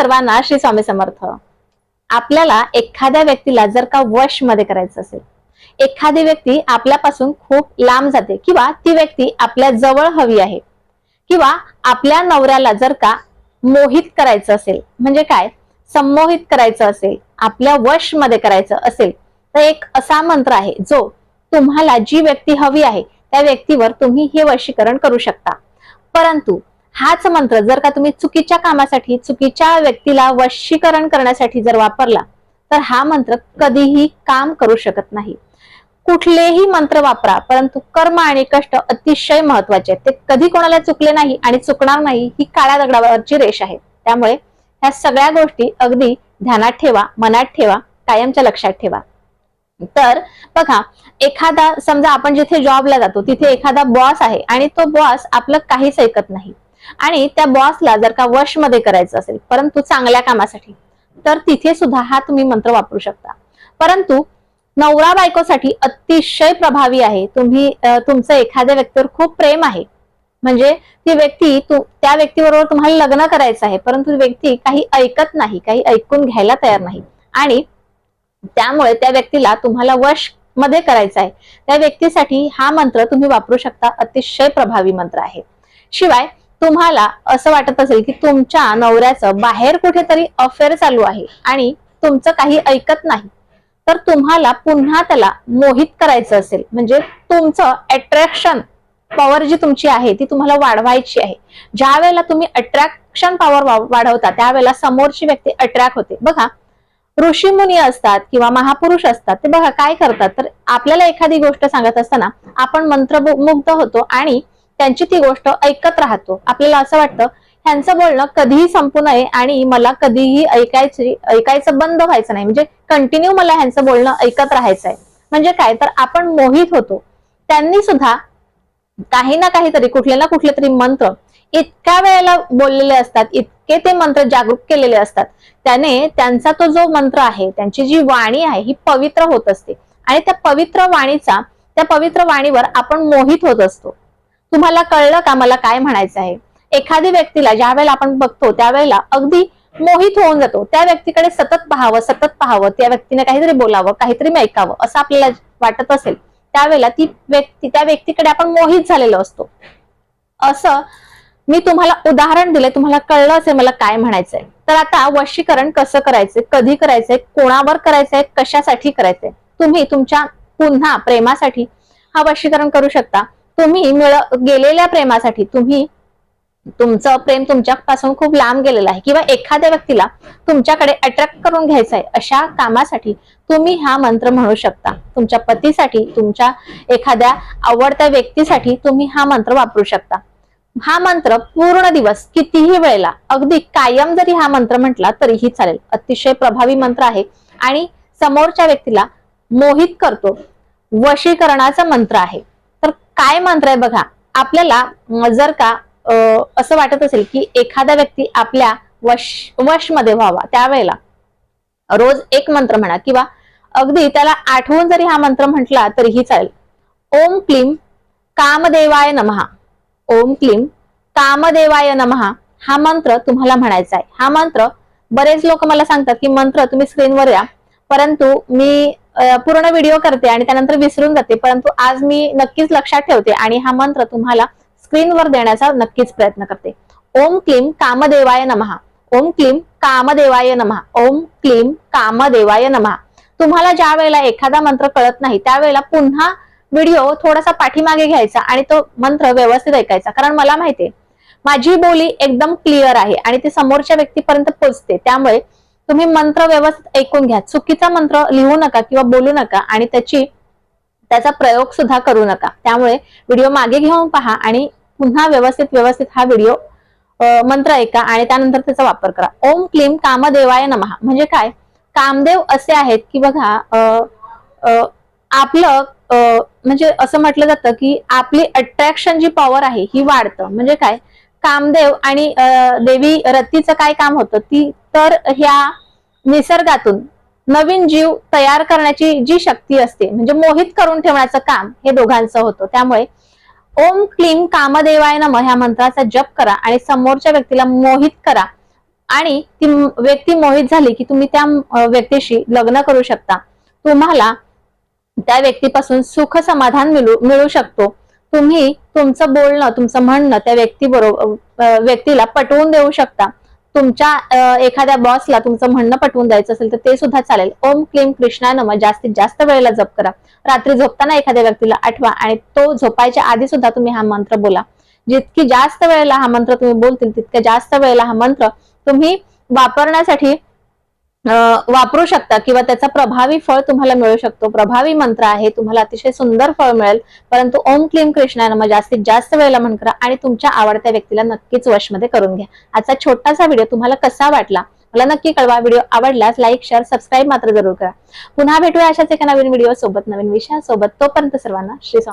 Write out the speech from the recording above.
सर्वांना श्री स्वामी समर्थ. आपल्याला एखाद्या व्यक्तीला जर का वशमध्ये करायचं असेल एखादी व्यक्ती आपल्यापासून खूप लांब जाते किंवा ती व्यक्ती आपल्या जवळ हवी आहे किंवा आपल्या नवऱ्याला जर का मोहित करायचं असेल म्हणजे काय? संमोहित करायचं असेल आपल्या वशमध्ये करायचं असेल तर एक असा मंत्र आहे जो तुम्हाला जी व्यक्ती हवी आहे त्या व्यक्तीवर तुम्ही हे वशीकरण करू शकता. परंतु हाच मंत्र जर का तुम्ही चुकीच्या कामासाठी चुकीच्या व्यक्तीला वशीकरण करण्यासाठी जर वापरला तर हा मंत्र कधीही काम करू शकत नाही. कुठलेही मंत्र वापरा परंतु कर्म आणि कष्ट अतिशय महत्त्वाचे आहेत. ते कधी कोणाला चुकले नाही आणि चुकणार नाही ही काळ्या दगडावरची रेष आहे. त्यामुळे ह्या सगळ्या गोष्टी अगदी ध्यानात ठेवा मनात ठेवा कायमच्या लक्षात ठेवा. तर बघा एखादा समजा आपण जिथे जॉबला जातो तिथे एखादा बॉस आहे आणि तो बॉस आपलं काहीच ऐकत नाही. आणि त्या बॉसला जर का वशमध्ये करायचं असेल परंतु चांगल्या कामासाठी तर तिथे सुद्धा हा तुम्ही मंत्र वापरू शकता. परंतु नवरा बायकोसाठी अतिशय प्रभावी आहे. तुम्ही तुमचं एखाद्या व्यक्तीवर खूप प्रेम आहे. म्हणजे ती व्यक्ती तू त्या व्यक्तीबरोबर तुम्हाला लग्न करायचं आहे परंतु व्यक्ती काही ऐकत नाही काही ऐकून घ्यायला तयार नाही. आणि त्यामुळे त्या व्यक्तीला तुम्हाला वशमध्ये करायचं आहे. त्या व्यक्तीसाठी हा मंत्र तुम्ही वापरू शकता. अतिशय प्रभावी मंत्र आहे. शिवाय तुम्हाला असं वाटत असेल की तुमच्या नवऱ्याचं बाहेर कुठेतरी अफेअर चालू आहे आणि तुमचं काही ऐकत नाही तर तुम्हाला पुन्हा त्याला मोहित करायचं असेल. म्हणजे तुमचं अट्रॅक्शन पॉवर जी तुमची आहे ती तुम्हाला वाढवायची आहे. ज्या वेळेला तुम्ही अट्रॅक्शन पॉवर वाढवता त्यावेळेला समोरची व्यक्ती अट्रॅक्ट होते. बघा ऋषी मुनी असतात किंवा महापुरुष असतात ते बघा काय करतात तर आपल्याला एखादी गोष्ट सांगत असताना आपण मंत्रमुग्ध होतो आणि त्यांची ती गोष्ट ऐकत राहतो. आपल्याला असं वाटतं ह्यांचं बोलणं कधीही संपू नये आणि मला कधीही ऐकायची ऐकायचं बंद व्हायचं नाही. म्हणजे कंटिन्यू मला ह्यांचं बोलणं ऐकत राहायचं आहे म्हणजे काय? तर आपण मोहित होतो. त्यांनी सुद्धा काही ना काहीतरी कुठले ना कुठले तरी मंत्र इतक्या वेळेला बोललेले असतात इतके ते मंत्र जागरूक केलेले असतात. त्याने त्यांचा तो जो मंत्र आहे त्यांची जी वाणी आहे ही पवित्र होत असते. आणि त्या पवित्र वाणीचा त्या पवित्र वाणीवर आपण मोहित होत असतो. तुम्हाला कळलं का मला काय म्हणायचं आहे? एखादी व्यक्तीला ज्या वेळेला आपण बघतो त्यावेळेला अगदी मोहित होऊन जातो. त्या व्यक्तीकडे सतत पाहावं सतत पाहावं त्या व्यक्तीने काहीतरी बोलावं काहीतरी ऐकावं असं आपल्याला वाटत असेल त्यावेळेला ती व्यक्ती त्या व्यक्तीकडे आपण मोहित झालेलो असतो. असं मी तुम्हाला उदाहरण दिले तुम्हाला कळलं असेल मला काय म्हणायचंय तर आता वशीकरण कसं करायचंय कधी करायचंय कोणावर करायचंय कशासाठी करायचंय? तुम्ही तुमच्या पुन्हा प्रेमासाठी हा वशीकरण करू शकता. तुम्ही मिळ गेलेल्या प्रेमासाठी तुम्ही तुमचं प्रेम तुमच्यापासून खूप लांब गेलेलं आहे. किंवा एखाद्या व्यक्तीला तुमच्याकडे अट्रॅक्ट करून घ्यायचं आहे अशा कामासाठी तुम्ही हा मंत्र म्हणू शकता. तुमच्या पतीसाठी तुमच्या एखाद्या आवडत्या व्यक्तीसाठी तुम्ही हा मंत्र वापरू शकता. हा मंत्र पूर्ण दिवस कितीही वेळेला अगदी कायम जरी हा मंत्र म्हटला तरीही चालेल. अतिशय प्रभावी मंत्र आहे आणि समोरच्या व्यक्तीला मोहित करतो. वशीकरणाचा मंत्र आहे. काय मंत्र आहे बघा? आपल्याला जर का असं वाटत असेल की एखादा व्यक्ती आपल्या वश वशमध्ये व्हावा त्यावेळेला रोज एक मंत्र म्हणा किंवा अगदी त्याला आठवून जरी हा मंत्र म्हटला तरीही चालेल. ओम क्लीम कामदेवाय नमहा. ओम क्लीम कामदेवाय नमहा. हा मंत्र तुम्हाला म्हणायचा आहे. हा मंत्र बरेच लोक मला सांगतात की मंत्र तुम्ही स्क्रीनवर या. परंतु मी पूर्ण व्हिडिओ करते आणि त्यानंतर विसरून जाते. परंतु आज मी नक्कीच लक्षात ठेवते आणि हा मंत्र तुम्हाला स्क्रीनवर देण्याचा नक्कीच प्रयत्न करते. ओम क्लीम कामदेवाय नमहा ओम क्लीम कामदेवाय नमहा ओम क्लीम कामदेवाय नमहा तुम्हाला ज्या वेळेला एखादा मंत्र कळत नाही त्यावेळेला पुन्हा व्हिडिओ थोडासा पाठीमागे घ्यायचा आणि तो मंत्र व्यवस्थित ऐकायचा. कारण मला माहितीये माझी बोली एकदम क्लिअर आहे आणि ती समोरच्या व्यक्तीपर्यंत पोहोचते त्यामुळे तुम्ही मंत्र व्यवस्थित ऐकून घ्या. चुकीचा मंत्र लिहू नका किंवा बोलू नका आणि त्याची त्याचा प्रयोग सुद्धा करू नका. त्यामुळे व्हिडिओ मागे घेऊन पहा आणि पुन्हा व्यवस्थित व्यवस्थित हा व्हिडिओ मंत्र ऐका आणि त्यानंतर त्याचा वापर करा. ओम क्लीम कामदेवाय नमहा म्हणजे काय? कामदेव असे आहेत की बघा आपलं म्हणजे असं म्हटलं जातं की आपली अट्रॅक्शन जी पॉवर आहे ही वाढतं. म्हणजे काय? कामदेव आणि देवी रतीचं काय काम होतं? ती तर ह्या निसर्गातून नवीन जीव तयार करण्याची जी शक्ती असते म्हणजे मोहित करून ठेवण्याचं काम हे दोघांचं होतं. त्यामुळे ओम क्लीम कामदेवाय नम ह्या मंत्राचा जप करा आणि समोरच्या व्यक्तीला मोहित करा. आणि ती व्यक्ती मोहित झाली की तुम्ही त्या व्यक्तीशी लग्न करू शकता. तुम्हाला त्या व्यक्तीपासून सुख समाधान मिळू मिळू शकतो. तुम्ही तुमचं बोलणं तुमचं म्हणणं त्या व्यक्तीबरोबर व्यक्तीला पटवून देऊ शकता. तुमच्या एखाद्या बॉसला तुमचं म्हणणं पटवून द्यायचं असेल तर ते सुद्धा चालेल. ओम क्लीम कृष्णा नम. जास्तीत जास्त वेळेला जप करा. रात्री झोपताना एखाद्या व्यक्तीला आठवा आणि तो झोपायच्या आधी सुद्धा तुम्ही हा मंत्र बोला. जितकी जास्त वेळेला हा मंत्र तुम्ही बोलतील तितक्या जास्त वेळेला हा मंत्र तुम्ही वापरण्यासाठी वापरू शकता किंवा त्याचा प्रभावी फळ तुम्हाला मिळू शकतो. प्रभावी मंत्र आहे तुम्हाला अतिशय सुंदर फळ मिळेल. परंतु ओम क्लीम कृष्णा जास्तीत जास्त वेळेला म्हण करा आणि तुमच्या आवडत्या व्यक्तीला नक्कीच वशमध्ये करून घ्या. आजचा छोटासा व्हिडिओ तुम्हाला कसा वाटला? मला नक्की कळवा. व्हिडिओ आवडल्यास लाईक शेअर सबस्क्राईब मात्र जरूर करा. पुन्हा भेटूया अशाच एका नवीन व्हिडिओ सोबत नवीन विषयासोबत. तोपर्यंत सर्वांना श्री स्वामी